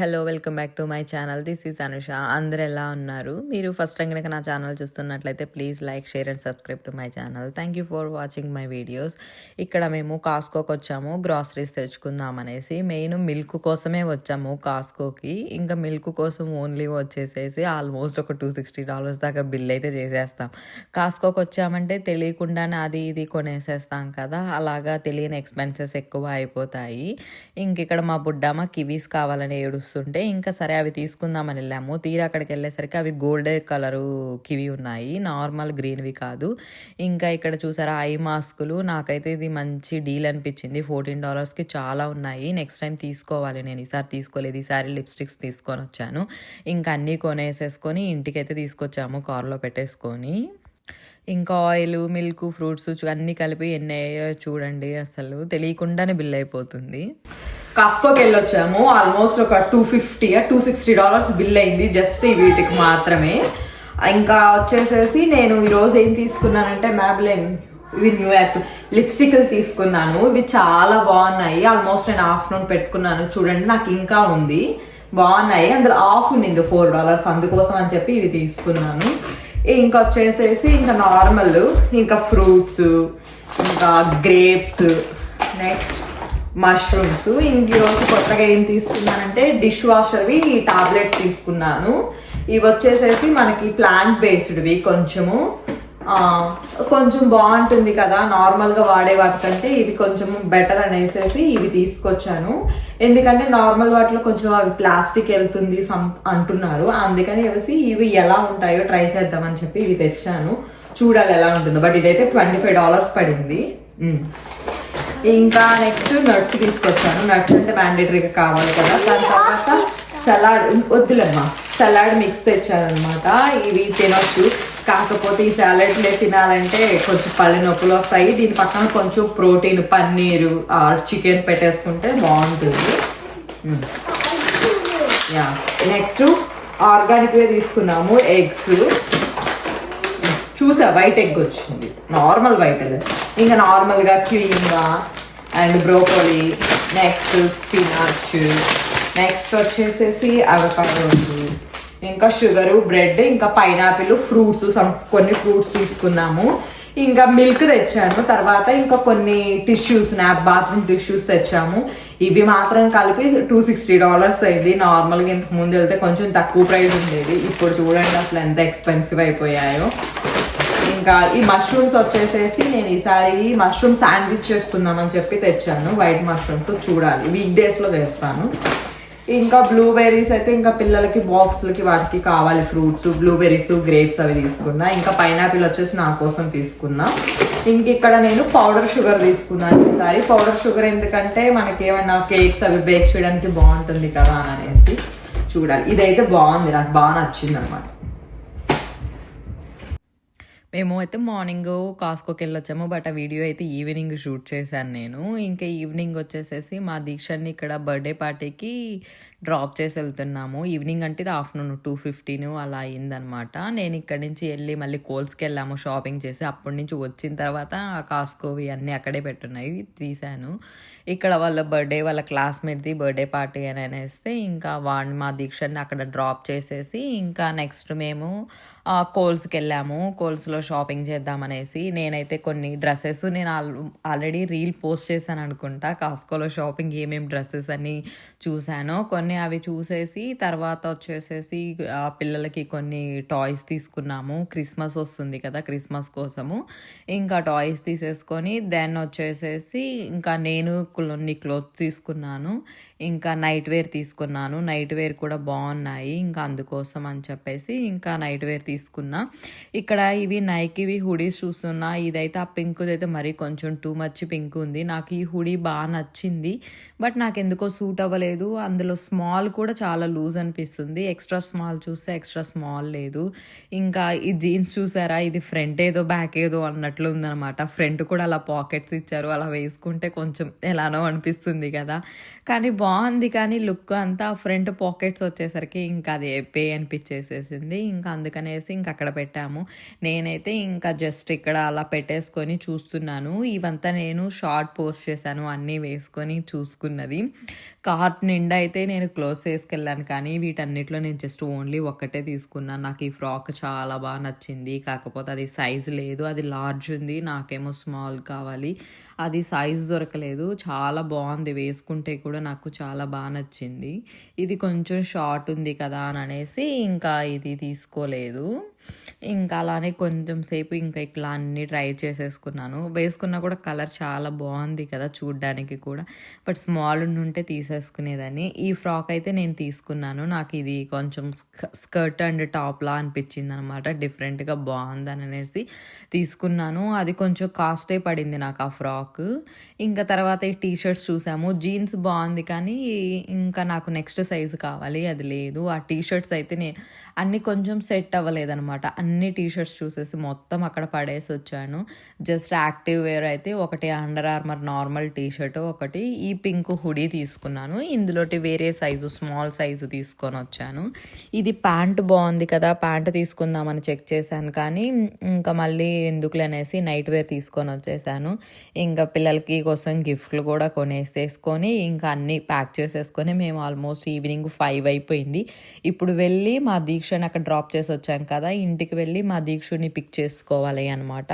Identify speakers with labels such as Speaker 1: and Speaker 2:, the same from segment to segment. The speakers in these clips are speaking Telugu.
Speaker 1: Hello welcome back to my channel. This is Anusha. అందరు ఎలా ఉన్నారు? మీరు ఫస్ట్ టైం కనుక నా ఛానల్ చూస్తున్నట్లయితే please like share and subscribe to my channel. Thank you for watching my videos ఇక్కడ మేము కాస్కోకి వచ్చాము గ్రాసరీస్ తెచ్చుకుందాం అనేసి మెయిన్ మిల్క్ కోసమే వచ్చాము కాస్కోకి ఇంకా మిల్క్ కోసం ఓన్లీ వచ్చేసేసి ఆల్మోస్ట్ ఒక టూ సిక్స్టీ డాలర్స్ దాకా బిల్ అయితే చేసేస్తాం. కాస్కోకి వచ్చామంటే తెలియకుండానే అది ఇది కొనేసేస్తాం కదా. అలాగా తెలియని ఎక్స్పెన్సెస్ ఎక్కువ అయిపోతాయి. ఇంక ఇక్కడ మా బుడ్డమ్మ కివీస్ కావాలని ఉంటే ఇంకా సరే అవి తీసుకుందామని వెళ్ళాము. తీరా అక్కడికి వెళ్ళేసరికి అవి గోల్డ్ కలరు కివి ఉన్నాయి. నార్మల్ గ్రీన్వి కాదు. ఇంకా ఇక్కడ చూసారా ఐ మాస్కులు. నాకైతే ఇది మంచి డీల్ అనిపించింది. ఫోర్టీన్ డాలర్స్కి చాలా ఉన్నాయి. నెక్స్ట్ టైం తీసుకోవాలి నేను. ఈసారి తీసుకోలేదు. ఈసారి లిప్స్టిక్స్ తీసుకొని వచ్చాను. ఇంకా అన్నీ కొనేసేసుకొని ఇంటికైతే తీసుకొచ్చాము కార్లో పెట్టేసుకొని. ఇంకా ఆయిల్ మిల్క్ ఫ్రూట్స్ అన్నీ కలిపి ఎన్ని అయ్యాయో చూడండి అసలు. తెలియకుండానే బిల్ అయిపోతుంది. కాస్కోకి వెళ్ళొచ్చాము ఆల్మోస్ట్ ఒక two fifty two sixty dollars bill అయింది జస్ట్ ఈ వీటికి మాత్రమే. ఇంకా వచ్చేసేసి నేను ఈరోజు ఏం తీసుకున్నానంటే మ్యాబ్లెన్ ఇవి న్యూ యాప్ లిప్స్టిక్లు తీసుకున్నాను. ఇవి చాలా బాగున్నాయి. ఆల్మోస్ట్ నేను ఆఫ్టర్నూన్ పెట్టుకున్నాను. చూడండి నాకు ఇంకా ఉంది. బాగున్నాయి. అందులో ఆఫ్ ఉన్నింది ఫోర్ డాలర్స్ అందుకోసం అని చెప్పి ఇవి తీసుకున్నాను. ఇంకా వచ్చేసేసి ఇంకా నార్మల్ ఇంకా ఫ్రూట్స్ ఇంకా గ్రేప్స్ నెక్స్ట్ మష్రూమ్స్ ఇంక ఈరోజు కొత్తగా ఏం తీసుకున్నానంటే డిష్ వాషర్వి టాబ్లెట్స్ తీసుకున్నాను. ఇవి వచ్చేసేసి మనకి ప్లాంట్ బేస్డ్వి కొంచెము కొంచెం బాగుంటుంది కదా నార్మల్గా వాడే వాటికంటే ఇవి కొంచెం బెటర్ అనేసేసి ఇవి తీసుకొచ్చాను. ఎందుకంటే నార్మల్ వాటిలో కొంచెం అవి ప్లాస్టిక్ వెళ్తుంది సమ్ అంటున్నారు. అందుకని కలిసి ఇవి ఎలా ఉంటాయో ట్రై చేద్దామని చెప్పి ఇవి తెచ్చాను. చూడాలి ఎలా ఉంటుందో. బట్ ఇదైతే ట్వంటీ ఫైవ్ డాలర్స్ పడింది ఇంకా నెక్స్ట్ నట్స్ తీసుకొచ్చాను. నట్స్ అంటే మ్యాండేటరీగా కావాలి కదా. దాని తర్వాత సలాడ్ వద్దులేమ్మా సలాడ్ మిక్స్ తెచ్చారనమాట ఇవి తినొచ్చు. కాకపోతే ఈ సాలెడ్లే తినాలంటే కొంచెం పళ్ళు నొప్పులు వస్తాయి. దీని పక్కన కొంచెం ప్రోటీన్ పన్నీరు చికెన్ పెట్టేసుకుంటే బాగుంటుంది. యా నెక్స్ట్ ఆర్గానిక్వే తీసుకున్నాము. ఎగ్స్ చూసా వైట్ ఎగ్ వచ్చింది. నార్మల్ వైట్ ఇంకా నార్మల్గా క్లీన్గా and broccoli next spinach next వచ్చేసేసి అవకాడోస్ ఇంకా షుగరు బ్రెడ్ ఇంకా పైనాపిల్ ఫ్రూట్స్ సమ్ కొన్ని ఫ్రూట్స్ తీసుకున్నాము. ఇంకా మిల్క్ తెచ్చాను. తర్వాత ఇంకా కొన్ని టిష్యూస్ నాప్ బాత్రూమ్ టిష్యూస్ తెచ్చాము. ఇవి మాత్రం కలిపి టూ సిక్స్టీ డాలర్స్ అయింది. నార్మల్గా ఇంతకు ముందు వెళ్తే కొంచెం తక్కువ ప్రైస్ ఉండేది. ఇప్పుడు చూడండి అసలు ఎంత ఎక్స్పెన్సివ్ అయిపోయాయో. ఇంకా ఈ మష్రూమ్స్ వచ్చేసేసి నేను ఈసారి మష్రూమ్ శాండ్విచ్ చేసుకుందామని చెప్పి తెచ్చాను. వైట్ మష్రూమ్స్ చూడాలి. వీక్ డేస్లో చేస్తాను. ఇంకా బ్లూబెర్రీస్ అయితే ఇంకా పిల్లలకి బాక్స్లకి వాటికి కావాలి ఫ్రూట్స్ బ్లూబెర్రీస్ గ్రేప్స్ అవి తీసుకున్నా. ఇంకా పైనాపిల్ వచ్చేసి నా కోసం తీసుకున్నా. ఇంక ఇక్కడ నేను పౌడర్ షుగర్ తీసుకున్నాను ఈసారి. పౌడర్ షుగర్ ఎందుకంటే మనకి ఏమైనా కేక్స్ అవి బేక్ చేయడానికి బాగుంటుంది కదా అని అనేసి చూడాలి. ఇదైతే బాగుంది. నాకు బాగా నచ్చింది అనమాట మేము అయితే మార్నింగ్ కాస్కోకి వెళ్ళొచ్చాము బట్ ఆ వీడియో అయితే ఈవినింగ్ షూట్ చేశాను నేను. ఇంకా ఈవినింగ్ వచ్చేసేసి మా దీక్షని ఇక్కడ బర్త్డే పార్టీకి డ్రాప్ చేసి వెళ్తున్నాము. ఈవినింగ్ అంటే ఇది ఆఫ్టర్నూన్ టూ ఫిఫ్టీన్ అలా అయిందనమాట. నేను ఇక్కడి నుంచి వెళ్ళి మళ్ళీ కోల్స్కి వెళ్ళాము షాపింగ్ చేసి. అప్పటి నుంచి వచ్చిన తర్వాత ఆ కాస్కోవి అన్నీ అక్కడే పెట్టున్నాయి తీశాను. ఇక్కడ వాళ్ళ బర్త్డే వాళ్ళ క్లాస్మేట్ది బర్త్డే పార్టీ అని అనేస్తే ఇంకా వాడిని మా దీక్షని అక్కడ డ్రాప్ చేసేసి ఇంకా నెక్స్ట్ మేము కోల్స్కి వెళ్ళాము. కోల్స్లో షాపింగ్ చేద్దామనేసి నేనైతే కొన్ని డ్రెస్సెస్ నేను ఆల్ ఆల్రెడీ రీల్ పోస్ట్ చేశాను అనుకుంటా. కాస్కోలో షాపింగ్ ఏమేమి డ్రెస్సెస్ అని చూశాను. కొన్ని అవి చూసేసి తర్వాత వచ్చేసేసి ఆ, పిల్లలకి కొన్ని టాయ్స్ తీసుకున్నాము. క్రిస్మస్ వస్తుంది కదా క్రిస్మస్ కోసము. ఇంకా టాయ్స్ తీసేసుకొని దెన్ వచ్చేసేసి ఇంకా నేను కొన్ని క్లోత్స్ తీసుకున్నాను. ఇంకా నైట్ వేర్ తీసుకున్నాను. నైట్ వేర్ కూడా బాగున్నాయి. ఇంకా అందుకోసం అని చెప్పేసి ఇంకా నైట్ వేర్ తీసుకున్నా. ఇక్కడ ఇవి నైకివి హుడీస్ చూస్తున్నా. ఇదైతే ఆ పింక్ అయితే మరీ కొంచెం టూ మచ్ పింక్ ఉంది. నాకు ఈ హుడీ బాగా నచ్చింది. బట్ నాకు ఎందుకో సూట్ అవ్వలేదు. అందులో స్మాల్ కూడా చాలా లూజ్ అనిపిస్తుంది. ఎక్స్ట్రా స్మాల్ చూస్తే ఎక్స్ట్రా స్మాల్ లేదు. ఇంకా ఈ జీన్స్ చూసారా? ఇది ఫ్రంట్ ఏదో బ్యాక్ ఏదో అన్నట్లు ఉందన్నమాట. ఫ్రంట్ కూడా అలా పాకెట్స్ ఇచ్చారు. అలా వేసుకుంటే కొంచెం ఎలానో అనిపిస్తుంది కదా. కానీ బాగుంది కానీ లుక్ అంతా ఫ్రంట్ పాకెట్స్ వచ్చేసరికి ఇంకా అది పే అనిపించేసేసింది. ఇంకా అందుకనేసి ఇంక అక్కడ పెట్టాము. నేనైతే ఇంకా జస్ట్ ఇక్కడ అలా పెట్టేసుకొని చూస్తున్నాను. ఇవంతా నేను షార్ట్ పోస్ట్ చేశాను అన్నీ వేసుకొని చూసుకున్నది. కార్ట్ నిండా అయితే నేను క్లోజ్ చేసుకెళ్ళాను కానీ వీటన్నిటిలో నేను జస్ట్ ఓన్లీ ఒక్కటే తీసుకున్నాను. నాకు ఈ ఫ్రాక్ చాలా బాగా నచ్చింది. కాకపోతే అది సైజ్ లేదు అది లార్జ్ ఉంది. నాకేమో స్మాల్ కావాలి. అది సైజ్ దొరకలేదు. చాలా బాగుంది. వేసుకుంటే కూడా నాకు చాలా బాగా నచ్చింది. ఇది కొంచెం షార్ట్ ఉంది కదా అని అనేసి ఇంకా ఇది తీసుకోలేదు. ఇంకా అలానే కొంచెం సేపు ఇంకా ఇట్లా అన్నీ ట్రై చేసేసుకున్నాను. వేసుకున్నా కూడా కలర్ చాలా బాగుంది కదా చూడ్డానికి కూడా. బట్ స్మాల్ ఉంటే తీసేసుకునేదాన్ని. ఈ ఫ్రాక్ అయితే నేను తీసుకున్నాను. నాకు ఇది కొంచెం స్కర్ట్ అండ్ టాప్లా అనిపించింది అనమాట డిఫరెంట్గా బాగుందని అనేసి తీసుకున్నాను. అది కొంచెం కాస్టే పడింది నాకు ఆ ఫ్రాక్. ఇంకా తర్వాత ఈ టీ షర్ట్స్ చూసాము. జీన్స్ బాగుంది కానీ ఇంకా నాకు నెక్స్ట్ సైజు కావాలి. అది లేదు. ఆ టీ షర్ట్స్ అయితే నేను అన్నీ కొంచెం సెట్ అవ్వలేదన్నమాట అన్ని టీ షర్ట్స్ చూసేసి మొత్తం అక్కడ పడేసి వచ్చాను. జస్ట్ యాక్టివ్ వేర్ అయితే ఒకటి Under Armour normal T shirt ఒకటి ఈ పింక్ హుడీ తీసుకున్నాను. ఇందులోటి వేరే సైజు స్మాల్ సైజు తీసుకొని వచ్చాను. ఇది ప్యాంట్ బాగుంది కదా ప్యాంట్ తీసుకుందామని చెక్ చేశాను కానీ ఇంకా మళ్ళీ ఎందుకులనేసి నైట్ వేర్ తీసుకొని వచ్చేసాను. ఇంకా పిల్లలకి కోసం గిఫ్ట్లు కూడా కొనేసేసుకొని ఇంకా అన్నీ ప్యాక్ చేసేసుకొని మేము ఆల్మోస్ట్ ఈవినింగ్ ఫైవ్ అయిపోయింది. ఇప్పుడు వెళ్ళి మా దీక్షని అక్కడ డ్రాప్ చేసి వచ్చాం కదా ఇంటికి వెళ్ళి మా దీక్షుని పిక్ చేసుకోవాలి అనమాట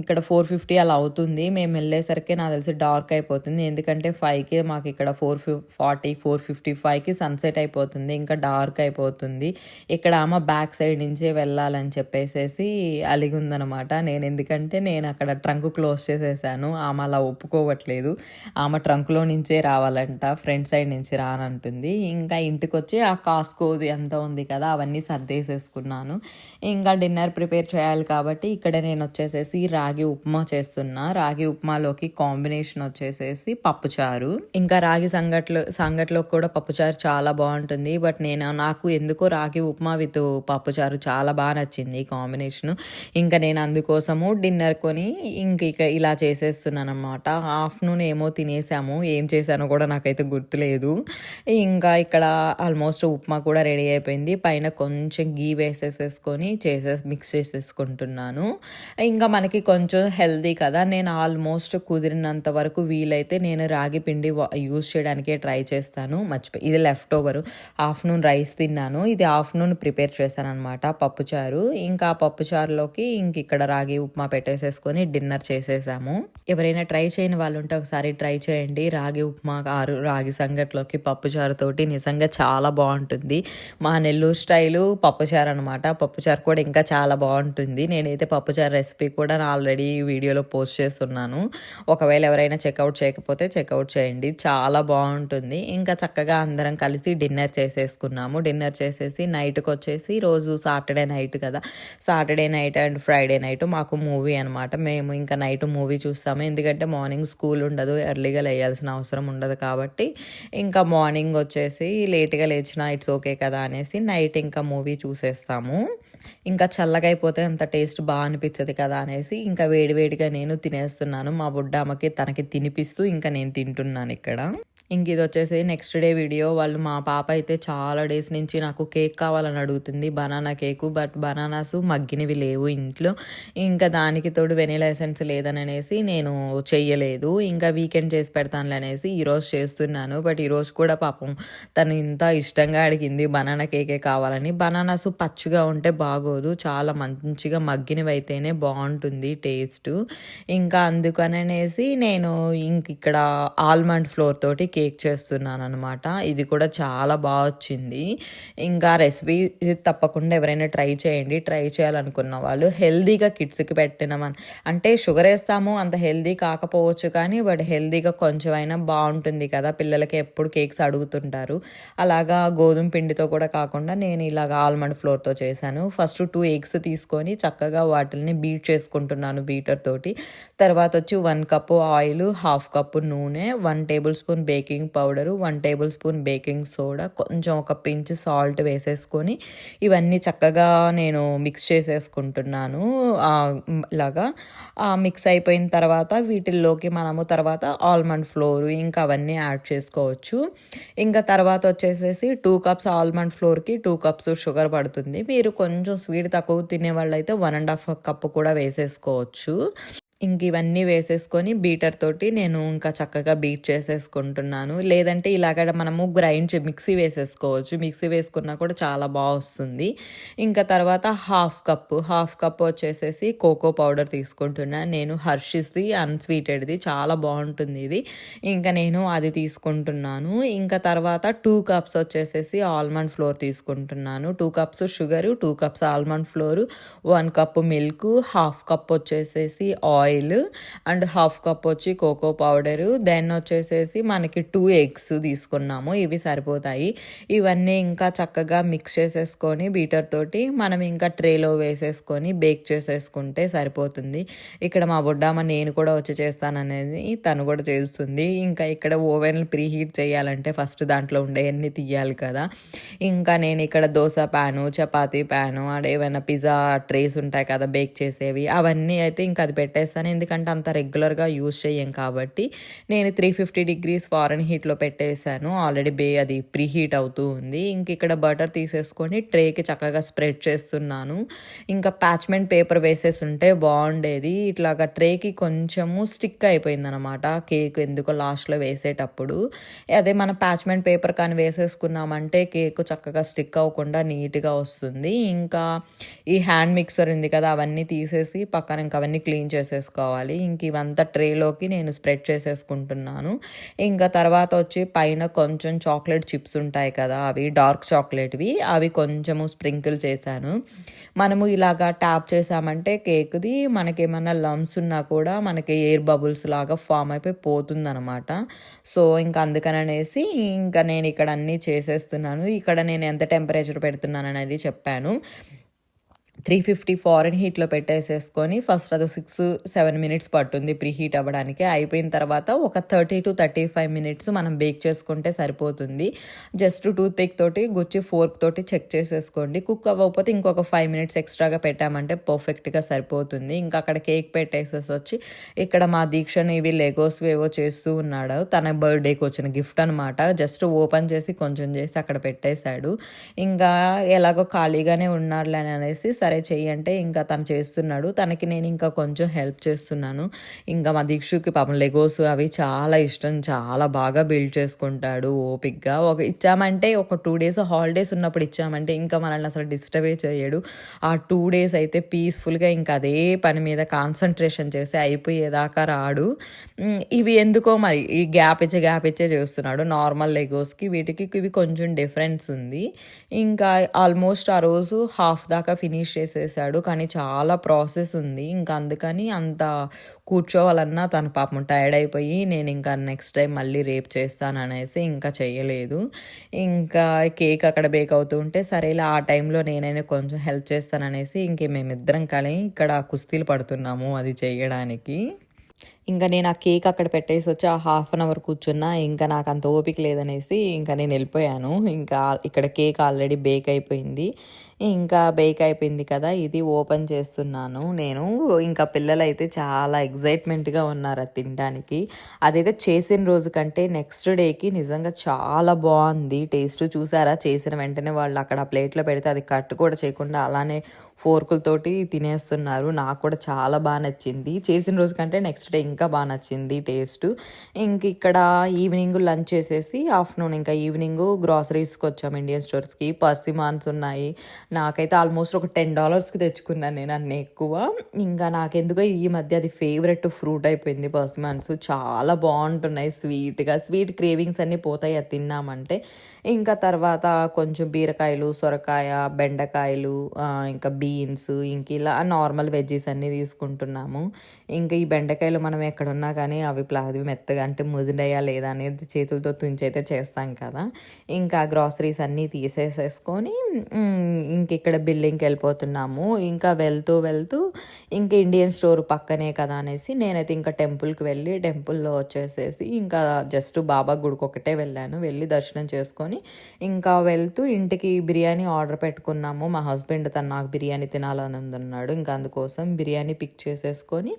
Speaker 1: ఇక్కడ ఫోర్ ఫిఫ్టీ అలా అవుతుంది. మేము వెళ్ళేసరికి నాకు తెలిసి డార్క్ అయిపోతుంది. ఎందుకంటే ఫైవ్కి మాకు ఇక్కడ four fif forty four fifty ఫైవ్కి సన్సెట్ అయిపోతుంది. ఇంకా డార్క్ అయిపోతుంది. ఇక్కడ ఆమె బ్యాక్ సైడ్ నుంచే వెళ్ళాలని చెప్పేసేసి అలిగి ఉందనమాట నేను ఎందుకంటే నేను అక్కడ ట్రంక్ క్లోజ్ చేసేసాను. ఆమె అలా ఒప్పుకోవట్లేదు. ఆమె ట్రంక్లో నుంచే రావాలంట. ఫ్రంట్ సైడ్ నుంచి రానంటుంది. ఇంకా ఇంటికి వచ్చి ఆ కాస్కోది ఎంత ఉంది కదా అవన్నీ సర్దేసేసుకున్నాను. ఇంకా డిన్నర్ ప్రిపేర్ చేయాలి కాబట్టి ఇక్కడ నేను వచ్చేసేసి రాగి ఉప్మా చేస్తున్నా. రాగి ఉప్మాలోకి కాంబినేషన్ వచ్చేసేసి పప్పుచారు. ఇంకా రాగి సంగట్లో సంగట్లో కూడా పప్పుచారు చాలా బాగుంటుంది. బట్ నేను నాకు ఎందుకో రాగి ఉప్మా విత్ పప్పుచారు చాలా బాగా నచ్చింది కాంబినేషన్. ఇంకా నేను అందుకోసము డిన్నర్ కొని ఇంక ఇక ఇలా చేసేస్తున్నాను అనమాట ఆఫ్టర్నూన్ ఏమో తినేసాము. ఏం చేశానో కూడా నాకైతే గుర్తులేదు. ఇంకా ఇక్కడ ఆల్మోస్ట్ ఉప్మా కూడా రెడీ అయిపోయింది. పైన కొంచెం గీ వేసేసేసుకొని చేసే మిక్స్ చేసేసుకుంటున్నాను. ఇంకా మనకి కొంచెం హెల్దీ కదా. నేను ఆల్మోస్ట్ కుదిరినంత వరకు వీలైతే నేను రాగి పిండి యూజ్ చేయడానికే ట్రై చేస్తాను. మర్చిపోయి ఇది లెఫ్ట్ ఓవర్ ఆఫ్టర్నూన్ రైస్ తిన్నాను. ఇది ఆఫ్టర్నూన్ ప్రిపేర్ చేశాను అనమాట పప్పుచారు ఇంకా పప్పుచారులోకి ఇంక ఇక్కడ రాగి ఉప్మా పెట్టేసేసుకొని డిన్నర్ చేసేసాము. ఎవరైనా ట్రై చేయని వాళ్ళు ఉంటే ఒకసారి ట్రై చేయండి. రాగి ఉప్మా ఆరు రాగి సంగట్లోకి పప్పుచారుతోటి నిజంగా చాలా బాగుంటుంది. మా నెల్లూరు స్టైలు పప్పుచారు అనమాట పప్పుచారు కూడా ఇంకా చాలా బాగుంటుంది. నేనైతే పప్పుచారు రెసిపీ కూడా ఆల్రెడీ వీడియోలో పోస్ట్ చేస్తున్నాను. ఒకవేళ ఎవరైనా చెక్అవుట్ చేయకపోతే చెక్అవుట్ చేయండి. చాలా బాగుంటుంది. ఇంకా చక్కగా అందరం కలిసి డిన్నర్ చేసేసుకున్నాము. డిన్నర్ చేసేసి నైట్కి వచ్చేసి రోజు సాటర్డే నైట్ కదా. Saturday night and Friday night మాకు మూవీ అనమాట మేము ఇంకా నైట్ మూవీ చూస్తాము. ఎందుకంటే మార్నింగ్ స్కూల్ ఉండదు. ఎర్లీగా లేయాల్సిన అవసరం ఉండదు కాబట్టి ఇంకా మార్నింగ్ వచ్చేసి లేట్గా లేచిన ఇట్స్ ఓకే కదా అనేసి నైట్ ఇంకా మూవీ చూసేస్తాము. ఇంకా చల్లగా అయిపోతే అంత టేస్ట్ బాగా అనిపించదు కదా అనేసి ఇంకా వేడివేడిగా నేను తినేస్తున్నాను మా బుడ్డామకి తనకి తినిపిస్తూ ఇంకా నేను తింటున్నాను ఇక్కడ. ఇంక ఇది వచ్చేసి నెక్స్ట్ డే వీడియో వాళ్ళు మా పాప అయితే చాలా డేస్ నుంచి నాకు కేక్ కావాలని అడుగుతుంది. బనానా కేకు బట్ బనానాస్ మగ్గినవి లేవు ఇంట్లో. ఇంకా దానికి తోడు వెనీలా ఎసెన్స్ లేదని అనేసి నేను చెయ్యలేదు. ఇంకా వీకెండ్ చేసి పెడతాను అనేసి ఈరోజు చేస్తున్నాను. బట్ ఈరోజు కూడా పాపం తను ఇంత ఇష్టంగా అడిగింది బనానా కేకే కావాలని. బనానాస్ పచ్చిగా ఉంటే బాగోదు. చాలా మంచిగా మగ్గినవి అయితేనే బాగుంటుంది టేస్ట్ ఇంకా అందుకననేసి నేను ఇంక ఇక్కడ ఆల్మండ్ ఫ్లోర్ తోటి కేక్ కేక్ చేస్తున్నాను అనమాట ఇది కూడా చాలా బాగా వచ్చింది. ఇంకా రెసిపీ తప్పకుండా ఎవరైనా ట్రై చేయండి. ట్రై చేయాలనుకున్న వాళ్ళు హెల్దీగా కిడ్స్కి పెట్టినామని అంటే షుగర్ వేస్తాము అంత హెల్దీ కాకపోవచ్చు కానీ బట్ హెల్దీగా కొంచెం అయినా బాగుంటుంది కదా. పిల్లలకి ఎప్పుడు కేక్స్ అడుగుతుంటారు. అలాగా గోధుమ పిండితో కూడా కాకుండా నేను ఇలాగ ఆల్మండ్ ఫ్లోర్తో చేశాను. ఫస్ట్ టూ ఎగ్స్ తీసుకొని చక్కగా వాటిని బీట్ చేసుకుంటున్నాను బీటర్ తోటి. తర్వాత వచ్చి one cup oil half cup నూనె one tablespoon baking baking powder one tablespoon baking soda కొంచెం ఒక పించ్ సాల్ట్ వేసేసుకొని ఇవన్నీ చక్కగా నేను మిక్స్ చేసేసుకుంటున్నాను. లాగా మిక్స్ అయిపోయిన తర్వాత వీటిల్లోకి మనము తర్వాత ఆల్మండ్ ఫ్లోర్ ఇంకా అవన్నీ యాడ్ చేసుకోవచ్చు. ఇంకా తర్వాత వచ్చేసేసి టూ కప్స్ ఆల్మండ్ ఫ్లోర్కి టూ కప్స్ షుగర్ పడుతుంది. మీరు కొంచెం స్వీట్ తక్కువ తినే వాళ్ళైతే వన్ అండ్ హాఫ్ కప్ కూడా వేసేసుకోవచ్చు. ఇంక ఇవన్నీ వేసేసుకొని బీటర్ తోటి నేను ఇంకా చక్కగా బీట్ చేసేసుకుంటున్నాను. లేదంటే ఇలాగ మనము గ్రైండ్ మిక్సీ వేసేసుకోవచ్చు. మిక్సీ వేసుకున్నా కూడా చాలా బాగా వస్తుంది. ఇంకా తర్వాత హాఫ్ కప్ హాఫ్ కప్ వచ్చేసేసి కోకో పౌడర్ తీసుకుంటున్నాను నేను హర్షిస్ది అన్స్వీటెడ్ది చాలా బాగుంటుంది ఇది. ఇంకా నేను అది తీసుకుంటున్నాను. ఇంకా తర్వాత టూ కప్స్ వచ్చేసేసి ఆల్మండ్ ఫ్లోర్ తీసుకుంటున్నాను. Two cups sugar two cups almond flour one cup milk half cup వచ్చేసేసి oil oil and half cup వచ్చి కోకో పౌడరు. దెన్ వచ్చేసేసి మనకి టూ ఎగ్స్ తీసుకున్నాము. ఇవి సరిపోతాయి. ఇవన్నీ ఇంకా చక్కగా మిక్స్ చేసేసుకొని బీటర్ తోటి మనం ఇంకా ట్రేలో వేసేసుకొని బేక్ చేసేసుకుంటే సరిపోతుంది. ఇక్కడ మా బుడ్డమ్మ నేను కూడా వచ్చి చేస్తాననేది తను కూడా చేస్తుంది. ఇంకా ఇక్కడ ఓవెన్ ప్రీ హీట్ చేయాలంటే ఫస్ట్ దాంట్లో ఉండే అన్ని తీయాలి కదా. ఇంకా నేను ఇక్కడ dosa pan chapati pan and ఏమైనా పిజ్జా ట్రేస్ ఉంటాయి కదా బేక్ చేసేవి అవన్నీ అయితే ఇంకా అది పెట్టేస్తాను. ఎందుకంటే అంత రెగ్యులర్గా యూజ్ చేయం కాబట్టి నేను త్రీ ఫిఫ్టీ డిగ్రీస్ ఫారెన్ హీట్లో పెట్టేశాను. ఆల్రెడీ బే అది ప్రీ హీట్ అవుతూ ఉంది. ఇంక ఇక్కడ బటర్ తీసేసుకొని ట్రేకి చక్కగా స్ప్రెడ్ చేస్తున్నాను. ఇంకా ప్యాచ్మెంట్ పేపర్ వేసేసి ఉంటే బాగుండేది. ఇట్లాగా ట్రేకి కొంచెము స్టిక్ అయిపోయింది అనమాట కేక్ ఎందుకో లాస్ట్లో వేసేటప్పుడు. అదే మన ప్యాచ్మెంట్ పేపర్ కానీ వేసేసుకున్నామంటే కేక్ చక్కగా స్టిక్ అవ్వకుండా నీట్గా వస్తుంది. ఇంకా ఈ హ్యాండ్ మిక్సర్ ఉంది కదా అవన్నీ తీసేసి పక్కన ఇంకా అవన్నీ క్లీన్ చేసేసుకోవాలి ఇంక ఇవంతా ట్రేలోకి నేను స్ప్రెడ్ చేసేసుకుంటున్నాను. ఇంకా తర్వాత వచ్చి పైన కొంచెం చాక్లెట్ చిప్స్ ఉంటాయి కదా అవి డార్క్ చాక్లెట్వి అవి కొంచెము స్ప్రింకిల్ చేశాను. మనము ఇలాగా ట్యాప్ చేసామంటే కేక్ది మనకేమన్నా లమ్స్ ఉన్నా కూడా మనకి ఎయిర్ బబుల్స్ లాగా ఫామ్ అయిపోయి పోతుందనమాట సో ఇంకా అందుకననేసి ఇంకా నేను ఇక్కడ అన్నీ చేసేస్తున్నాను. ఇక్కడ నేను ఎంత టెంపరేచర్ పెడుతున్నాను అనేది చెప్పాను. త్రీ ఫిఫ్టీ ఫారెన్ హీట్లో పెట్టేసేసుకొని ఫస్ట్ అది సిక్స్ సెవెన్ మినిట్స్ పట్టుంది ప్రీ హీట్ అవ్వడానికి. అయిపోయిన తర్వాత ఒక thirty to thirty five minutes మనం బేక్ చేసుకుంటే సరిపోతుంది. జస్ట్ టూత్ పిక్ తోటి గుచ్చి ఫోర్క్ తోటి చెక్ చేసేసుకోండి. కుక్ అవ్వకపోతే ఇంకొక ఫైవ్ మినిట్స్ ఎక్స్ట్రాగా పెట్టామంటే పర్ఫెక్ట్గా సరిపోతుంది. ఇంకా అక్కడ కేక్ పెట్టేసేసి వచ్చి ఇక్కడ మా దీక్షను ఇవి లెగోస్ ఏవో చేస్తూ ఉన్నాడు. తన బర్త్డేకి వచ్చిన గిఫ్ట్ అనమాట జస్ట్ ఓపెన్ చేసి కొంచెం చేసి అక్కడ పెట్టేశాడు. ఇంకా ఎలాగో ఖాళీగానే ఉన్నారులే అని అనేసి సరే చెయ్యి అంటే ఇంకా తను చేస్తున్నాడు. తనకి నేను ఇంకా కొంచెం హెల్ప్ చేస్తున్నాను. ఇంకా మా దీక్షుకి పాపం లెగోస్ అవి చాలా ఇష్టం. చాలా బాగా బిల్డ్ చేసుకుంటాడు ఓపిక్గా ఒక ఇచ్చామంటే ఒక టూ డేస్ హాలిడేస్ ఉన్నప్పుడు ఇచ్చామంటే ఇంకా మనల్ని అసలు డిస్టర్బే చేయడు. ఆ టూ డేస్ అయితే పీస్ఫుల్గా ఇంకా అదే పని మీద కాన్సన్ట్రేషన్ చేసి అయిపోయేదాకా రాడు. ఇవి ఎందుకో మరి ఈ గ్యాప్ ఇచ్చే గ్యాప్ ఇచ్చే చేస్తున్నాడు. నార్మల్ లెగోస్కి వీటికి ఇవి కొంచెం డిఫరెన్స్ ఉంది. ఇంకా ఆల్మోస్ట్ ఆ రోజు హాఫ్ దాకా ఫినిష్ చేసేసాడు కానీ చాలా ప్రాసెస్ ఉంది. ఇంకా అందుకని అంత కూర్చోవాలన్నా తన పాపం టైర్డ్ అయిపోయి నేను ఇంకా నెక్స్ట్ టైం మళ్ళీ రేపు చేస్తాను అనేసి ఇంకా చేయలేదు ఇంకా కేక్ అక్కడ బేక్ అవుతూ ఉంటే సరేలే ఆ టైంలో నేనైనా కొంచెం హెల్ప్ చేస్తాననేసి ఇంక మేమిద్దరం కలిసి ఇక్కడ కుస్తీలు పడుతున్నాము అది చేయడానికి ఇంకా నేను ఆ కేక్ అక్కడ పెట్టేసి వచ్చి ఆ హాఫ్ అన్ అవర్ కూర్చున్నా ఇంకా నాకు అంత ఓపిక లేదనేసి ఇంకా నేను వెళ్ళిపోయాను. ఇంకా ఇక్కడ కేక్ ఆల్రెడీ బేక్ అయిపోయింది. ఇంకా బేక్ అయిపోయింది కదా ఇది ఓపెన్ చేస్తున్నాను నేను. ఇంకా పిల్లలు అయితే చాలా ఎగ్జైట్మెంట్గా ఉన్నారు అది తినడానికి. అదైతే చేసిన రోజు కంటే నెక్స్ట్ డేకి నిజంగా చాలా బాగుంది. టేస్ట్ చూసారా? చేసిన వెంటనే వాళ్ళు అక్కడ ఆ ప్లేట్లో పెడితే అది కట్ కూడా చేయకుండా అలానే ఫోర్కులతోటి తినేస్తున్నారు. నాకు కూడా చాలా బాగా నచ్చింది. చేసిన రోజు కంటే నెక్స్ట్ డే ఇంకా బాగా నచ్చింది టేస్ట్. ఇంక ఇక్కడ ఈవినింగ్ లంచ్ చేసేసి ఆఫ్టర్నూన్ ఇంకా ఈవినింగ్ గ్రాసరీస్కి వచ్చాము. ఇండియన్ స్టోర్స్కి. పర్సిమాన్స్ ఉన్నాయి. నాకైతే ఆల్మోస్ట్ ఒక టెన్ డాలర్స్కి తెచ్చుకున్నాను నేను అన్ని ఎక్కువ. ఇంకా నాకెందుకో ఈ మధ్య అది ఫేవరెట్ ఫ్రూట్ అయిపోయింది పర్సిమాన్స్ చాలా బాగుంటున్నాయి. స్వీట్గా స్వీట్ క్రేవింగ్స్ అన్నీ పోతాయి. అది తిన్నామంటే ఇంకా తర్వాత కొంచెం బీరకాయలు సొరకాయ బెండకాయలు ఇంకా బీన్స్ ఇంక ఇలా నార్మల్ వెజ్జీస్ అన్నీ తీసుకుంటున్నాము. ఇంకా ఈ బెండకాయలు మనం ఎక్కడున్నా కానీ అవి ప్లా అవి మెత్తగా అంటే ముదిరయ్యా లేదా అనేది చేతులతో తుంచైతే చేస్తాం కదా. ఇంకా గ్రాసరీస్ అన్నీ తీసేసేసుకొని ఇంక ఇక్కడ బిల్లింగ్కి వెళ్ళిపోతున్నాము. ఇంకా వెళ్తూ వెళ్తూ ఇంకా ఇండియన్ స్టోర్ పక్కనే కదా అనేసి నేనైతే ఇంకా టెంపుల్కి వెళ్ళి టెంపుల్లో వచ్చేసేసి ఇంకా జస్ట్ బాబా గుడికి ఒకటే వెళ్ళాను. వెళ్ళి దర్శనం చేసుకొని ఇంకా వెళ్తూ ఇంటికి బిర్యానీ ఆర్డర్ పెట్టుకున్నాము. మా హస్బెండ్ తను నాకు బిర్యానీ తినాలని ఉన్నాడు ఇంకా అందుకోసం బిర్యానీ పిక్ చేసేసుకొని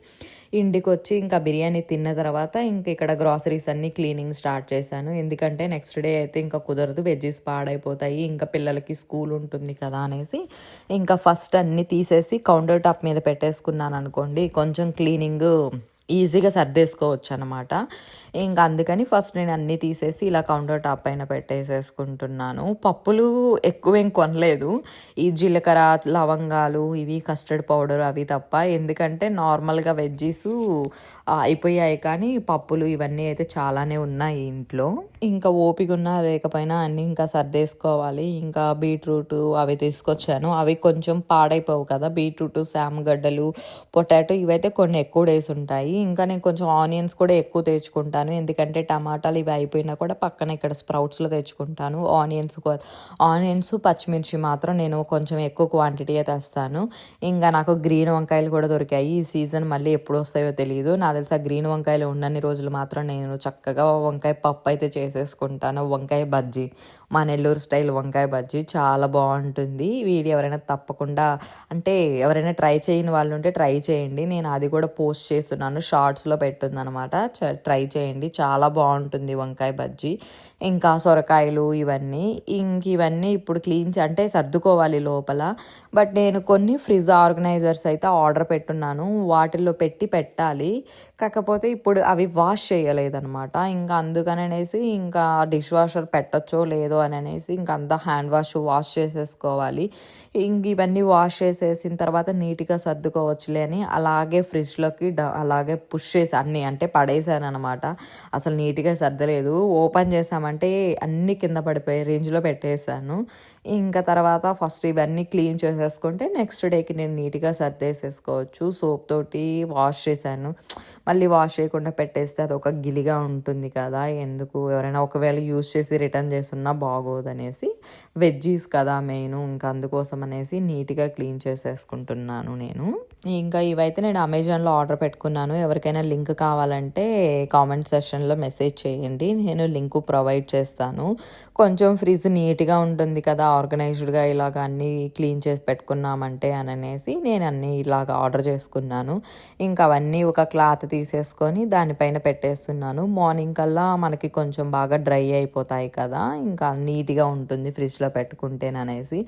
Speaker 1: ఇంటికి వచ్చి ఇంకా బిర్యానీ తిన్న తర్వాత ఇంకా ఇక్కడ గ్రాసరీస్ అన్నీ క్లీనింగ్ స్టార్ట్ చేశాను. ఎందుకంటే నెక్స్ట్ డే అయితే ఇంకా కుదరదు వెజ్జెస్ పాడైపోతాయి ఇంకా పిల్లలకి స్కూల్ ఉంటుంది కదా అనేసి ఇంకా ఫస్ట్ అన్నీ తీసేసి కౌంటర్ టాప్ మీద పెట్టేసుకున్నాను అనుకోండి కొంచెం క్లీనింగ్ ఈజీగా సర్దేసుకోవచ్చు అనమాట ఇంకా అందుకని ఫస్ట్ నేను అన్నీ తీసేసి ఇలా కౌంటర్ టాప్ పైన పెట్టేసేసుకుంటున్నాను. పప్పులు ఎక్కువ ఏం కొనలేదు. ఈ జీలకర్ర లవంగాలు ఇవి కస్టర్డ్ పౌడర్ అవి తప్ప ఎందుకంటే నార్మల్గా వెజ్జీస్ అయిపోయాయి కానీ పప్పులు ఇవన్నీ అయితే చాలానే ఉన్నాయి ఇంట్లో. ఇంకా ఓపిక ఉన్నా లేకపోయినా అన్నీ ఇంకా సర్దేసుకోవాలి. ఇంకా బీట్రూట్ అవి తీసుకొచ్చాను. అవి కొంచెం పాడైపోవు కదా. బీట్రూట్ శామగడ్డలు పొటాటో ఇవైతే కొన్ని ఎక్కువ డేస్ ఉంటాయి. ఇంకా నేను కొంచెం ఆనియన్స్ కూడా ఎక్కువ తెచ్చుకుంటాను. ఎందుకంటే టమాటాలు ఇవి అయిపోయినా కూడా పక్కన ఇక్కడ స్ప్రౌట్స్లో తెచ్చుకుంటాను. ఆనియన్స్ ఆనియన్స్ పచ్చిమిర్చి మాత్రం నేను కొంచెం ఎక్కువ క్వాంటిటీ తెస్తాను. ఇంకా నాకు గ్రీన్ వంకాయలు కూడా దొరికాయి. ఈ సీజన్ మళ్ళీ ఎప్పుడు వస్తాయో తెలియదు నా తెలిసి ఆ గ్రీన్ వంకాయలు ఉన్నన్ని రోజులు మాత్రం నేను చక్కగా వంకాయ పప్పు అయితే చేసేసుకుంటాను. వంకాయ బజ్జీ. మా నెల్లూరు స్టైల్ వంకాయ బజ్జీ చాలా బాగుంటుంది. వీడియో ఎవరైనా తప్పకుండా అంటే ఎవరైనా ట్రై చేయని వాళ్ళు ఉంటే ట్రై చేయండి. నేను అది కూడా పోస్ట్ చేస్తున్నాను. షార్ట్స్లో పెట్టుందనమాట ట్రై చేయండి. చాలా బాగుంటుంది వంకాయ బజ్జీ. ఇంకా సొరకాయలు ఇవన్నీ. ఇంక ఇవన్నీ ఇప్పుడు క్లీన్ అంటే సర్దుకోవాలి లోపల. బట్ నేను కొన్ని ఫ్రిజ్ ఆర్గనైజర్స్ అయితే ఆర్డర్ పెట్టున్నాను. వాటిల్లో పెట్టి పెట్టాలి. కాకపోతే ఇప్పుడు అవి వాష్ చేయలేదన్నమాట. ఇంకా అందుకననేసి ఇంకా డిష్ వాషర్ పెట్టచ్చో లేదో అని అనేసి ఇంక అంతా హ్యాండ్ వాష్ వాష్ చేసేసుకోవాలి. ఇంక ఇవన్నీ వాష్ చేసేసిన తర్వాత నీట్గా సర్దుకోవచ్చులే అని అలాగే ఫ్రిడ్జ్లోకి డ- అలాగే పుష్ చేసి అన్నీ అంటే పడేసాను అనమాట అసలు నీట్గా సర్దలేదు. ఓపెన్ చేసామంటే అన్నీ కింద పడిపోయే రేంజ్లో పెట్టేశాను ఇంకా తర్వాత ఫస్ట్ ఇవన్నీ క్లీన్ చేసేసుకుంటే నెక్స్ట్ డేకి నేను నీట్గా సర్దేసేసుకోవచ్చు. సోప్ తోటి వాష్ చేశాను. మళ్ళీ వాష్ చేయకుండా పెట్టేస్తే అది ఒక గిలిగా ఉంటుంది కదా ఎందుకు ఎవరైనా ఒకవేళ యూజ్ చేసి రిటర్న్ చేస్తున్నా బాగోదనేసి వెజ్జీస్ కదా మెయిన్ ఇంకా అందుకోసం అనేసి నీట్గా క్లీన్ చేసేసుకుంటున్నాను నేను. ఇంకా ఇవైతే నేను అమెజాన్లో ఆర్డర్ పెట్టుకున్నాను. ఎవరికైనా లింక్ కావాలంటే కామెంట్ సెషన్లో మెసేజ్ చేయండి. నేను లింక్ ప్రొవైడ్ చేస్తాను. కొంచెం ఫ్రిడ్జ్ నీట్గా ఉంటుంది కదా ఆర్గనైజ్డ్గా ఇలాగ అన్నీ క్లీన్ చేసి పెట్టుకున్నామంటే అని అనేసి నేను అన్నీ ఇలాగ ఆర్డర్ చేసుకున్నాను. ఇంకా అవన్నీ ఒక క్లాత్ తీసేసుకొని దానిపైన పెట్టేస్తున్నాను. మార్నింగ్ కల్లా మనకి కొంచెం బాగా డ్రై అయిపోతాయి కదా ఇంకా నీట్గా ఉంటుంది ఫ్రిడ్జ్లో పెట్టుకుంటేననేసి.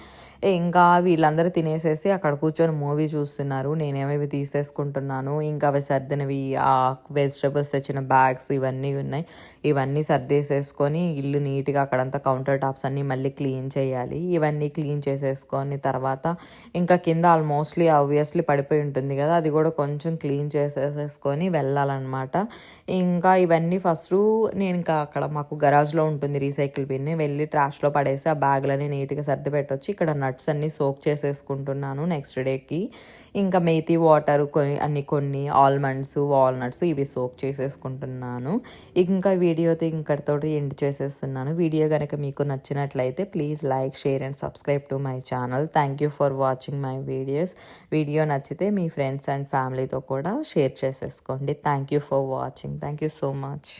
Speaker 1: ఇంకా వీళ్ళందరూ తినేసేసి అక్కడ కూర్చొని మూవీ చూస్తున్నారు. నేనేమో తీసేసుకుంటున్నాను ఇంకా అవి సర్దినవి ఆ వెజిటబుల్స్ తెచ్చిన బ్యాగ్స్ ఇవన్నీ ఉన్నాయి. ఇవన్నీ సర్దేసేసుకొని ఇల్లు నీట్గా అక్కడంతా కౌంటర్ టాప్స్ అన్నీ మళ్ళీ క్లీన్ చేయాలి. ఇవన్నీ క్లీన్ చేసేసుకొని తర్వాత ఇంకా కింద ఆల్మోస్ట్లీ ఆబ్వియస్లీ పడిపోయి ఉంటుంది కదా అది కూడా కొంచెం క్లీన్ చేసేసేసుకొని వెళ్ళాలన్నమాట. ఇంకా ఇవన్నీ ఫస్ట్ నేను ఇంకా అక్కడ మాకు గరాజ్లో ఉంటుంది రీసైకిల్ బిన్ వెళ్ళి ట్రాష్లో పడేసి ఆ బ్యాగ్లని నీట్గా సర్ది పెట్టొచ్చి ఇక్కడ నట్స్ అన్నీ సోక్ చేసేసుకుంటున్నాను నెక్స్ట్ డేకి ఇంకా మేతి వాటర్ అన్ని కొన్ని ఆల్మండ్స్ వాల్నట్స్ ఇవి సోక్ చేసేసుకుంటున్నాను. ఇంకా వీడియోతో ఇంకటితో ఎండ్ చేసేస్తున్నాను. వీడియో కనుక మీకు నచ్చినట్లయితే please like share and subscribe to my channel. Thank you for watching my videos video నచ్చితే మీ ఫ్రెండ్స్ అండ్ ఫ్యామిలీతో కూడా షేర్ చేసేసుకోండి. Thank you for watching thank you so much